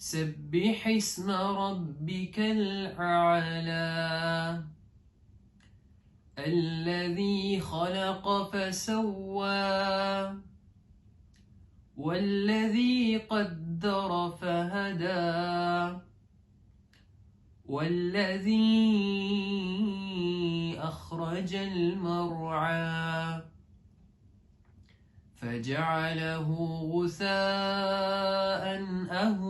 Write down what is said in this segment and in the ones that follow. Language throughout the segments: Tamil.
سبح اسم ربك الأعلى. الذي خلق فسوى. والذي قدر فهدى. والذي أخرج المرعى. فجعله غثاء أهوى.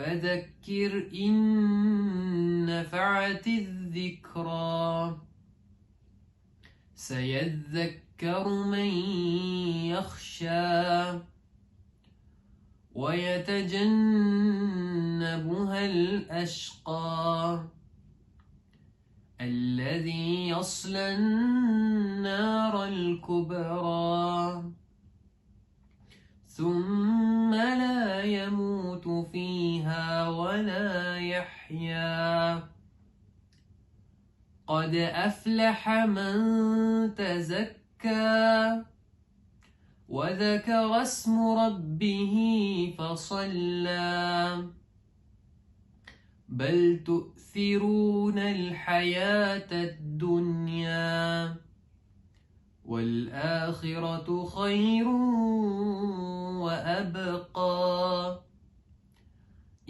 فذكر إن نفعت الذكرى. سيذكر من يخشى ويتجنبها الأشقى. الذي يصلى النار الكبرى. ثم لا يموت ولا يحيا. قد أفلح من تزكى وذكر اسم ربه فصلى. بل تؤثرون الحياة الدنيا والآخرة خير وأبقى.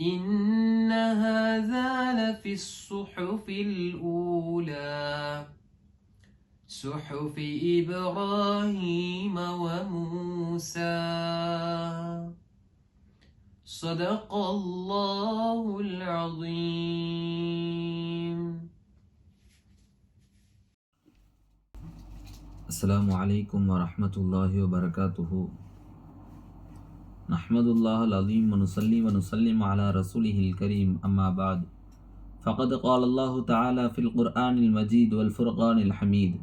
إن هذا لفي الصحف الأولى. صحف إبراهيم وموسى. صدق الله العظيم. السلام عليكم ورحمة الله وبركاته. نحمد الله العظيم ونصلي ونسلم على رسوله الكريم أما بعد فقد قال الله تعالى في القرآن المجيد والفرقان الحميد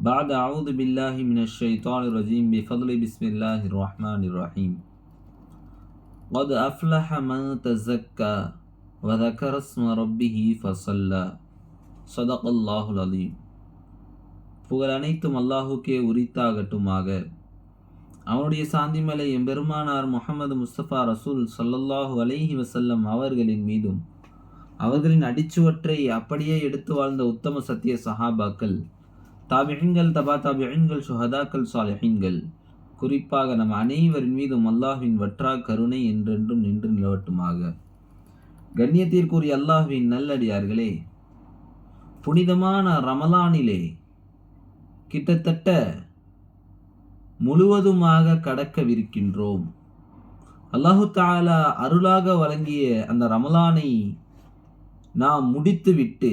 بعد أعوذ بالله من الشيطان الرجيم بفضل بسم الله الرحمن الرحيم قد أفلح من تزكى وذكر اسم ربه فصلى صدق الله العظيم புகழ் அனைத்தும் அல்லாஹுக்கே உரித்தாகட்டுமாக அவனுடைய சாந்திமலை எம்பெருமானார் முகமது முஸ்தபா ரசூல் சல்லல்லாஹு அலைஹி வசல்லம் அவர்களின் மீதும் அவர்களின் அடிச்சுவற்றை அப்படியே எடுத்து வாழ்ந்த உத்தம சத்திய சஹாபாக்கள் தாபிஹின்கள் தபா தாபிஹின்கள் சுஹதாக்கள் சாலிஹின்கள் குறிப்பாக நம் அனைவரின் மீதும் அல்லாஹ்வின் வற்றா கருணை என்றென்றும் நின்று நிலவட்டுமாக. கண்ணியத்திற்குரிய அல்லாஹ்வின் நல்லடியார்களே புனிதமான ரமலானிலே கிட்டத்தட்ட முழுவதுமாக கடக்கவிருக்கின்றோம். அல்லாஹு தாலா அருளாக வழங்கிய அந்த ரமலானை நாம் முடித்துவிட்டு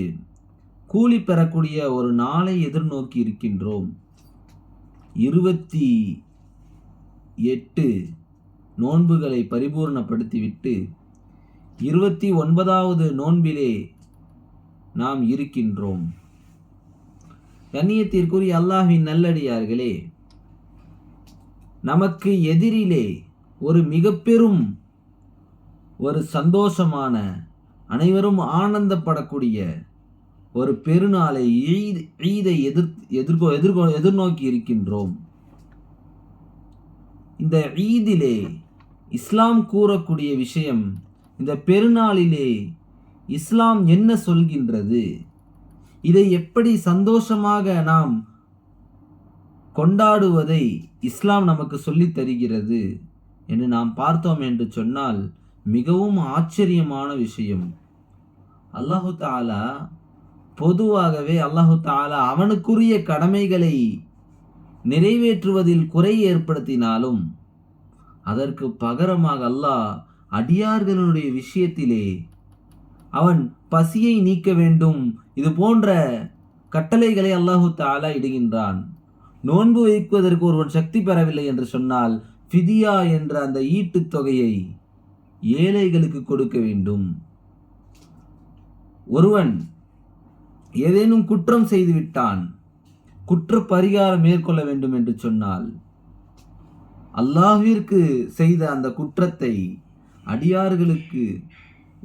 கூலி பெறக்கூடிய ஒரு நாளை எதிர்நோக்கி இருக்கின்றோம். இருபத்தி எட்டு நோன்புகளை பரிபூர்ணப்படுத்திவிட்டு இருபத்தி ஒன்பதாவது நோன்பிலே நாம் இருக்கின்றோம். கண்ணியத்திற்குரிய அல்லாஹின் நல்லடியார்களே நமக்கு எதிரிலே ஒரு மிக பெரும் ஒரு சந்தோஷமான அனைவரும் ஆனந்தப்படக்கூடிய ஒரு பெருநாளை ஈத் ஈதை எதிர் எதிர்கோ எதிர்கோ எதிர்நோக்கி இருக்கின்றோம். இந்த ஈதிலே இஸ்லாம் கூறக்கூடிய விஷயம் இந்த பெருநாளிலே இஸ்லாம் என்ன சொல்கின்றது? இதை எப்படி சந்தோஷமாக நாம் கொண்டாடுவதை இஸ்லாம் நமக்கு சொல்லித் தருகிறது என்று நாம் பார்த்தோம் என்று சொன்னால் மிகவும் ஆச்சரியமான விஷயம். அல்லாஹு தாலா பொதுவாகவே அல்லாஹு தாலா அவனுக்குரிய கடமைகளை நிறைவேற்றுவதில் குறை ஏற்படுத்தினாலும் அதற்கு பகரமாக அல்லாஹ் அடியார்களுடைய விஷயத்திலே அவன் பசியை நீக்க வேண்டும். இது போன்ற கட்டளைகளை அல்லாஹு தாலா இடுகின்றான். நோன்பு வைப்பதற்கு ஒருவன் சக்தி பெறவில்லை என்று சொன்னால் ஃபிதியா என்ற அந்த ஈட்டுத் தொகையை ஏழைகளுக்கு கொடுக்க வேண்டும். ஒருவன் ஏதேனும் குற்றம் செய்துவிட்டான் குற்ற பரிகாரம் மேற்கொள்ள வேண்டும் என்று சொன்னால் அல்லாஹிற்கு செய்த அந்த குற்றத்தை அடியார்களுக்கு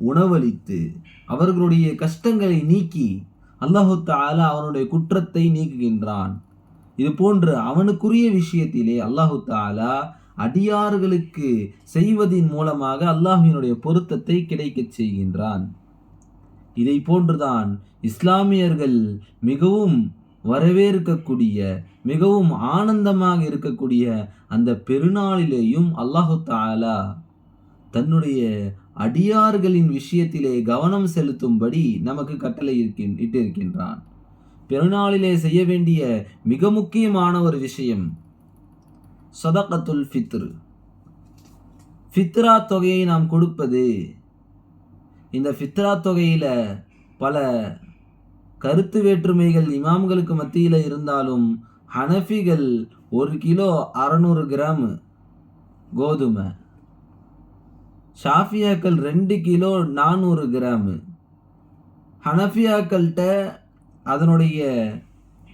உணவளித்து அவர்களுடைய கஷ்டங்களை நீக்கி அல்லாஹு தாலா அவனுடைய குற்றத்தை நீக்குகின்றான். இது போன்று அவனுக்குரிய விஷயத்திலே அல்லாஹு தாலா அடியார்களுக்கு செய்வதின் மூலமாக அல்லாஹ்வினுடைய பொருத்தத்தை கிடைக்கச் செய்கின்றான். இதை போன்றுதான் இஸ்லாமியர்கள் மிகவும் வரவேற்கக்கூடிய மிகவும் ஆனந்தமாக இருக்கக்கூடிய அந்த பெருநாளிலேயும் அல்லாஹு தாலா தன்னுடைய அடியார்களின் விஷயத்திலே கவனம் செலுத்தும்படி நமக்கு கட்டளை இருக்கின் இட்டிருக்கின்றான். பெருநாளிலே செய்ய வேண்டிய மிக முக்கியமான ஒரு விஷயம் சதகத்துல் ஃபித்ரு. ஃபித்ரா தொகையை நாம் கொடுப்பது இந்த ஃபித்ரா தொகையில் பல கருத்து வேற்றுமைகள் இமாம்களுக்கு மத்தியில் இருந்தாலும் ஹனஃபிகள் ஒரு கிலோ அறநூறு கிராம் கோதுமை ஷாஃபியாக்கள் ரெண்டு கிலோ நானூறு கிராமு ஹனஃபியாக்கள்கிட்ட அதனுடைய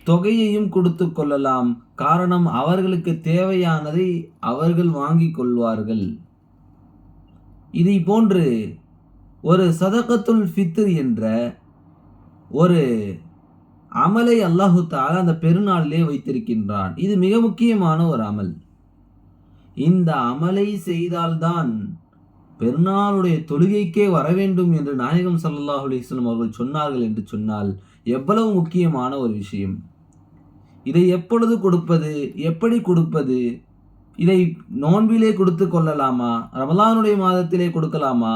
தொகையையும் கொடுத்து கொள்ளலாம். காரணம் அவர்களுக்கு தேவையானதை அவர்கள் வாங்கிக் கொள்வார்கள். இதை போன்று ஒரு சதகத்துல் ஃபித்ர் என்ற ஒரு அமலை அல்லாஹு தாலா அந்த பெருநாளிலே வைத்திருக்கின்றான். இது மிக முக்கியமான ஒரு அமல். இந்த அமலை செய்தால்தான் பெருநாளுடைய தொழுகைக்கே வர வேண்டும் என்று நாயகம் சல்லாஹ் அலிஸ்லம் அவர்கள் சொன்னார்கள் என்று சொன்னால் எவ்வளவு முக்கியமான ஒரு விஷயம். இதை எப்பொழுது கொடுப்பது? எப்படி கொடுப்பது? இதை நோன்பிலே கொடுத்து கொள்ளலாமா? ரமலானுடைய மாதத்திலே கொடுக்கலாமா?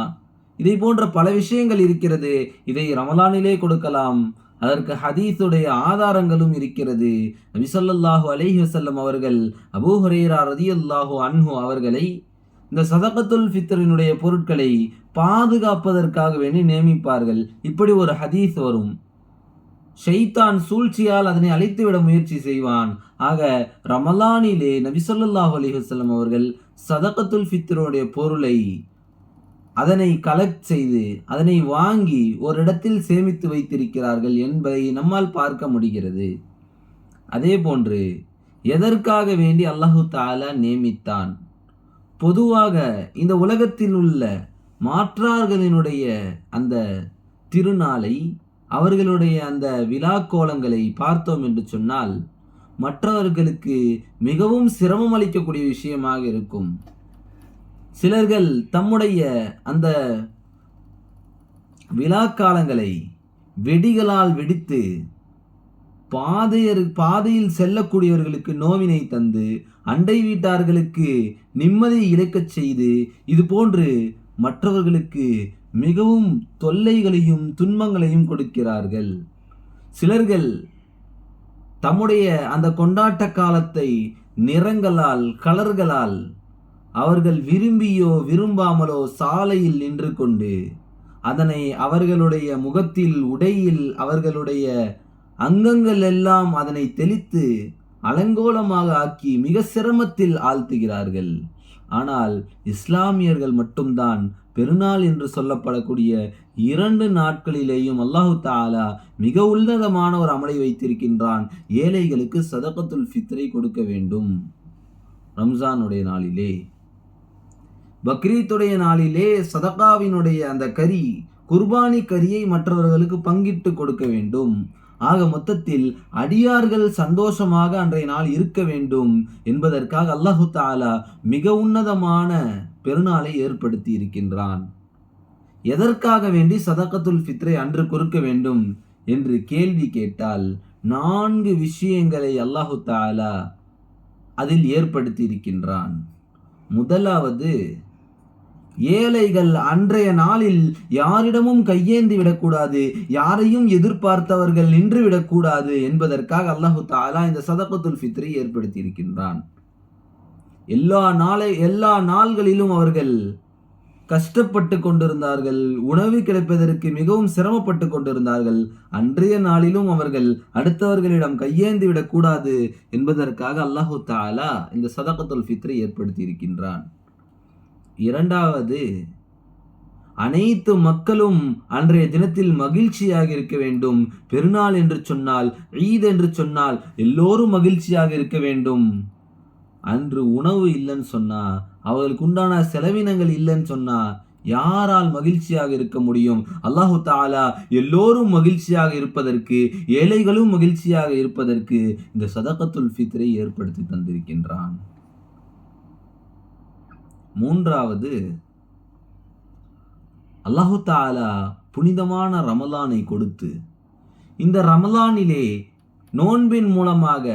இதை போன்ற பல விஷயங்கள் இருக்கிறது. இதை ரமலானிலே கொடுக்கலாம். அதற்கு ஹதீஸுடைய ஆதாரங்களும் இருக்கிறது. நபிசல்லாஹு ஸல்லல்லாஹு அலைஹி அவர்கள் அபூ ஹுரைரா ரதியல்லாஹு அன்ஹு அவர்களை இந்த சதகத்துல் ஃபித்ரினுடைய பொருட்களை பாதுகாப்பதற்காக வேண்டி நியமிப்பார்கள். இப்படி ஒரு ஹதீஸ் வரும். ஷெய்தான் சூழ்ச்சியால் அதனை அழைத்துவிட முயற்சி செய்வான். ஆக ரமலானிலே நபிசல்லாஹ் அலிஹசல்லம் அவர்கள் சதகத்துல் ஃபித்ரோடைய பொருளை அதனை கலெக்ட் செய்து அதனை வாங்கி ஒரு இடத்தில் சேமித்து வைத்திருக்கிறார்கள் என்பதை நம்மால் பார்க்க முடிகிறது. அதே போன்று எதற்காக வேண்டி அல்லாஹு தாலா நியமித்தான்? பொதுவாக இந்த உலகத்தில் உள்ள மாற்றார்களினுடைய அந்த திருநாளை அவர்களுடைய அந்த விழாக்கோலங்களை பார்த்தோம் என்று சொன்னால் மற்றவர்களுக்கு மிகவும் சிரமம் அளிக்கக்கூடிய விஷயமாக இருக்கும். சிலர்கள் தம்முடைய அந்த விழாக்காலங்களை வெடிகளால் வெடித்து பாதையர் பாதையில் செல்லக்கூடியவர்களுக்கு நோவினை தந்து அண்டை வீட்டார்களுக்கு நிம்மதி இழக்கச் செய்து இது போன்று மற்றவர்களுக்கு மிகவும் தொல்லைகளையும் துன்பங்களையும் கொடுக்கிறார்கள். சிலர்கள் தம்முடைய அந்த கொண்டாட்ட காலத்தை நிறங்களால் கலர்களால் அவர்கள் விரும்பியோ விரும்பாமலோ சாலையில் நின்று கொண்டு அதனை அவர்களுடைய முகத்தில் உடையில் அவர்களுடைய அங்கங்கள் எல்லாம் அதனை தெளித்து அலங்கோலமாக ஆக்கி மிக சிரமத்தில் ஆழ்த்துகிறார்கள். ஆனால் இஸ்லாமியர்கள் மட்டும்தான் பெருநாள் என்று சொல்லப்படக்கூடிய இரண்டு நாட்களிலேயும் அல்லாஹு தாலா மிக உன்னதமான ஒரு அமலை வைத்திருக்கின்றான். ஏழைகளுக்கு சதகத்துல் ஃபித்ரை கொடுக்க வேண்டும். ரம்ஜானுடைய நாளிலே. பக்ரீத்துடைய நாளிலே சதகாவினுடைய அந்த கறி குர்பானி கரியை மற்றவர்களுக்கு பங்கிட்டு கொடுக்க வேண்டும். ஆக மொத்தத்தில் அடியார்கள் சந்தோஷமாக அன்றைய நாள் இருக்க வேண்டும் என்பதற்காக அல்லாஹு தாலா மிக உன்னதமான பெருநாளை ஏற்படுத்தி இருக்கின்றான் எதற்காக வேண்டி சதக்கத்துல் ஃபித்ரை அன்று கொடுக்க வேண்டும் என்று கேள்வி கேட்டால் நான்கு விஷயங்களை அல்லாஹு தாலா அதில் ஏற்படுத்தி இருக்கின்றான் முதலாவது ஏழைகள் அன்றைய நாளில் யாரிடமும் கையேந்தி விடக்கூடாது யாரையும் எதிர்பார்த்தவர்கள் நின்று விடக்கூடாது என்பதற்காக அல்லாஹு தாலா இந்த சதகத்துல் ஃபித்ரை ஏற்படுத்தி இருக்கின்றான் எல்லா நாளை எல்லா நாள்களிலும் அவர்கள் கஷ்டப்பட்டு கொண்டிருந்தார்கள். உணவு கிடைப்பதற்கு மிகவும் சிரமப்பட்டு கொண்டிருந்தார்கள். அன்றைய நாளிலும் அவர்கள் அடுத்தவர்களிடம் கையேந்து விடக்கூடாது என்பதற்காக அல்லாஹு தாலா இந்த சதகத்துல் ஃபித்ரை ஏற்படுத்தி இருக்கின்றான் இரண்டாவது அனைத்து மக்களும் அன்றைய தினத்தில் மகிழ்ச்சியாக இருக்க வேண்டும். பெருநாள் என்று சொன்னால் ஈத் என்று சொன்னால் எல்லோரும் மகிழ்ச்சியாக இருக்க வேண்டும். அன்று உணவு இல்லைன்னு சொன்னா அவர்களுக்கு உண்டான செலவினங்கள் இல்லைன்னு சொன்னா யாரால் மகிழ்ச்சியாக இருக்க முடியும்? அல்லாஹு தாலா எல்லோரும் மகிழ்ச்சியாக இருப்பதற்கு ஏழைகளும் மகிழ்ச்சியாக இருப்பதற்கு இந்த சதகத்துல் ஃபித்ரை ஏற்படுத்தி தந்திருக்கின்றான். மூன்றாவது அல்லாஹு தாலா புனிதமான ரமலானை கொடுத்து இந்த ரமலானிலே நோன்பின் மூலமாக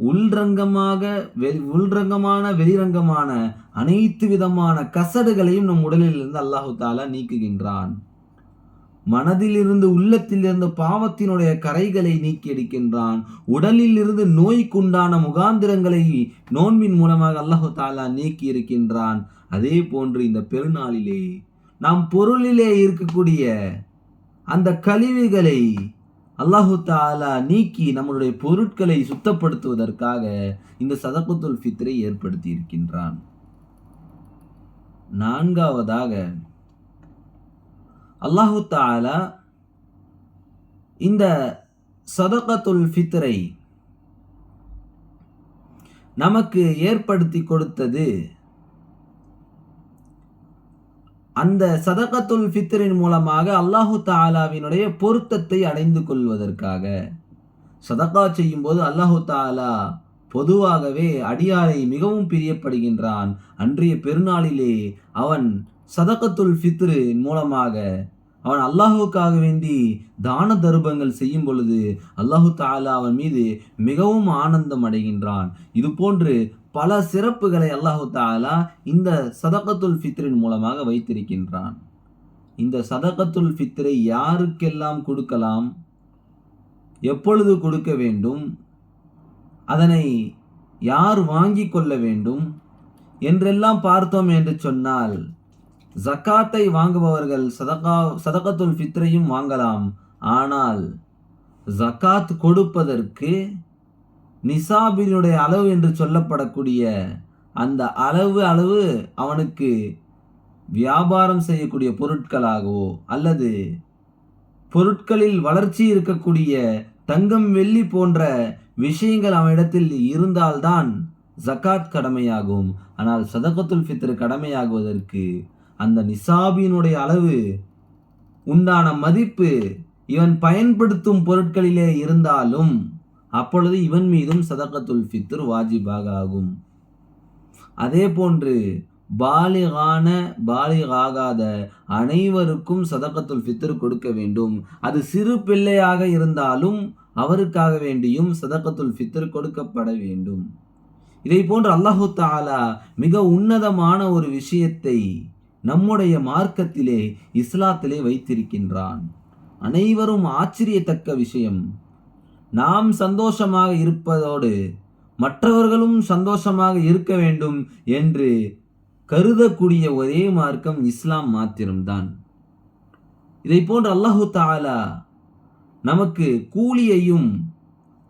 உள்ரங்கமாக வெளி உள்ரங்கமான வெளிரங்கமான அனைத்து விதமான கசடுகளையும் நம் உடலில் இருந்து அல்லாஹு தாலா நீக்குகின்றான். மனதிலிருந்து உள்ளத்திலிருந்து பாவத்தினுடைய கரைகளை நீக்கி எடுக்கின்றான். உடலில் இருந்து நோய்க்குண்டான முகாந்திரங்களை நோன்பின் மூலமாக அல்லாஹு தாலா நீக்கி இருக்கின்றான். அதே போன்று இந்த பெருநாளிலே நாம் பொருளிலே இருக்கக்கூடிய அந்த கழிவுகளை அல்லாஹு தாலா நீக்கி நம்மளுடைய பொருட்களை சுத்தப்படுத்துவதற்காக இந்த சதகுத்துல் ஃபித்ரை ஏற்படுத்தி இருக்கின்றான் நான்காவதாக அல்லாஹு தாலா இந்த சதகத்துல் ஃபித்ரை நமக்கு ஏற்படுத்தி கொடுத்தது அந்த சதகத்துல் ஃபித்ரின் மூலமாக அல்லாஹு தாலாவினுடைய பொருத்தத்தை அடைந்து கொள்வதற்காக. சதகா செய்யும் போது அல்லாஹு தாலா பொதுவாகவே அடியாரை மிகவும் பிரியப்படுகின்றான். அன்றைய பெருநாளிலே அவன் சதகத்துல் ஃபித்ரின் மூலமாக அவன் அல்லாஹுக்காக வேண்டி தான தருபங்கள் செய்யும் பொழுது அல்லாஹு தாலா அவன் மீது மிகவும் ஆனந்தம் அடைகின்றான். இது போன்று பல சிறப்புகளை அல்லாஹு தாலா இந்த சதகத்துல் ஃபித்ரின் மூலமாக வைத்திருக்கின்றான். இந்த சதகத்துல் ஃபித்ரை யாருக்கெல்லாம் கொடுக்கலாம்? எப்பொழுது கொடுக்க வேண்டும்? அதனை யார் வாங்கி கொள்ள வேண்டும்? என்றெல்லாம் பார்த்தோம் என்று சொன்னால் ஜக்காத்தை வாங்குபவர்கள் சதகா சதகத்துல் ஃபித்ரையும் வாங்கலாம். ஆனால் ஜக்காத் கொடுப்பதற்கு நிசாபினுடைய அளவு என்று சொல்லப்படக்கூடிய அந்த அளவு அளவு அவனுக்கு வியாபாரம் செய்யக்கூடிய பொருட்களாகவோ அல்லது பொருட்களில் வளர்ச்சி இருக்கக்கூடிய தங்கம் வெள்ளி போன்ற விஷயங்கள் அவனிடத்தில் இருந்தால்தான் ஜக்காத் கடமையாகும். ஆனால் சதகத்துல் ஃபித்ரு கடமையாகுவதற்கு அந்த நிசாபினுடைய அளவு உண்டான மதிப்பு இவன் பயன்படுத்தும் பொருட்களிலே இருந்தாலும் அப்பொழுது இவன் மீதும் சதக்கத்துல் ஃபித்ர் வாஜிபாக ஆகும். அதே போன்று பாலிகான பாலிகாகாத அனைவருக்கும் சதக்கத்துல் ஃபித்ர் கொடுக்க வேண்டும். அது சிறு பிள்ளையாக இருந்தாலும் அவருக்காக வேண்டியும் சதக்கத்துல் ஃபித்ர் கொடுக்கப்பட வேண்டும். இதை போன்று அல்லாஹு தாலா மிக உன்னதமான ஒரு விஷயத்தை நம்முடைய மார்க்கத்திலே இஸ்லாத்திலே வைத்திருக்கின்றான். அனைவரும் ஆச்சரியத்தக்க விஷயம். நாம் சந்தோஷமாக இருப்பதோடு மற்றவர்களும் சந்தோஷமாக இருக்க வேண்டும் என்று கருதக்கூடிய ஒரே மார்க்கம் இஸ்லாம் மாத்திரம்தான். இதை போன்று அல்லாஹு தாலா நமக்கு கூலியையும்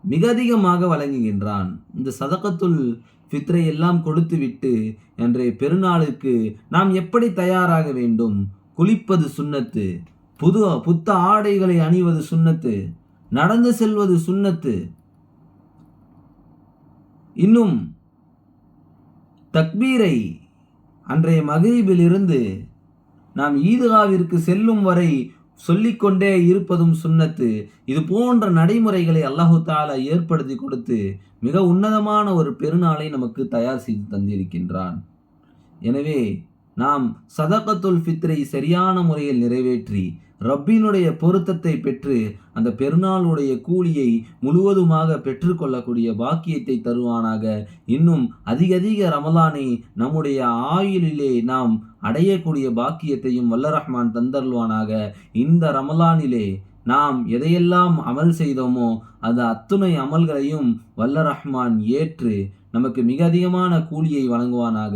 மிக அதிகமாக வழங்குகின்றான். இந்த சதகத்துல் ஃபித்ரை எல்லாம் கொடுத்துவிட்டு அன்றைய பெருநாளுக்கு நாம் எப்படி தயாராக வேண்டும்? குளிப்பது சுன்னத்து புது புத்த ஆடைகளை அணிவது சுன்னத்து நடந்து செல்வது சுண்ணத்து. இன்னும் தக்பீரை அன்றைய மகிழ்வில் இருந்து நாம் ஈதுகாவிற்கு செல்லும் வரை சொல்லிக்கொண்டே இருப்பதும் சுன்னத்து இது போன்ற நடைமுறைகளை அல்லாஹு தாலா ஏற்படுத்தி கொடுத்து மிக உன்னதமான ஒரு பெருநாளை நமக்கு தயார் செய்து தந்திருக்கின்றான். எனவே நாம் சதகத்துல் ஃபித்ரை சரியான முறையில் நிறைவேற்றி ரப்பினுடைய பொருத்தத்தை பெற்று அந்த பெருநாளுடைய கூலியை முழுவதுமாக பெற்றுக்கொள்ளக்கூடிய பாக்கியத்தை தருவானாக. இன்னும் அதிக அதிக ரமலானை நம்முடைய ஆயுளிலே நாம் அடையக்கூடிய பாக்கியத்தையும் வல்ல ரஹ்மான் தந்தருள்வானாக. இந்த ரமலானிலே நாம் எதையெல்லாம் அமல் செய்தோமோ அந்த அத்துணை அமல்களையும் வல்ல ரஹ்மான் ஏற்று நமக்கு மிக அதிகமான கூலியை வழங்குவானாக.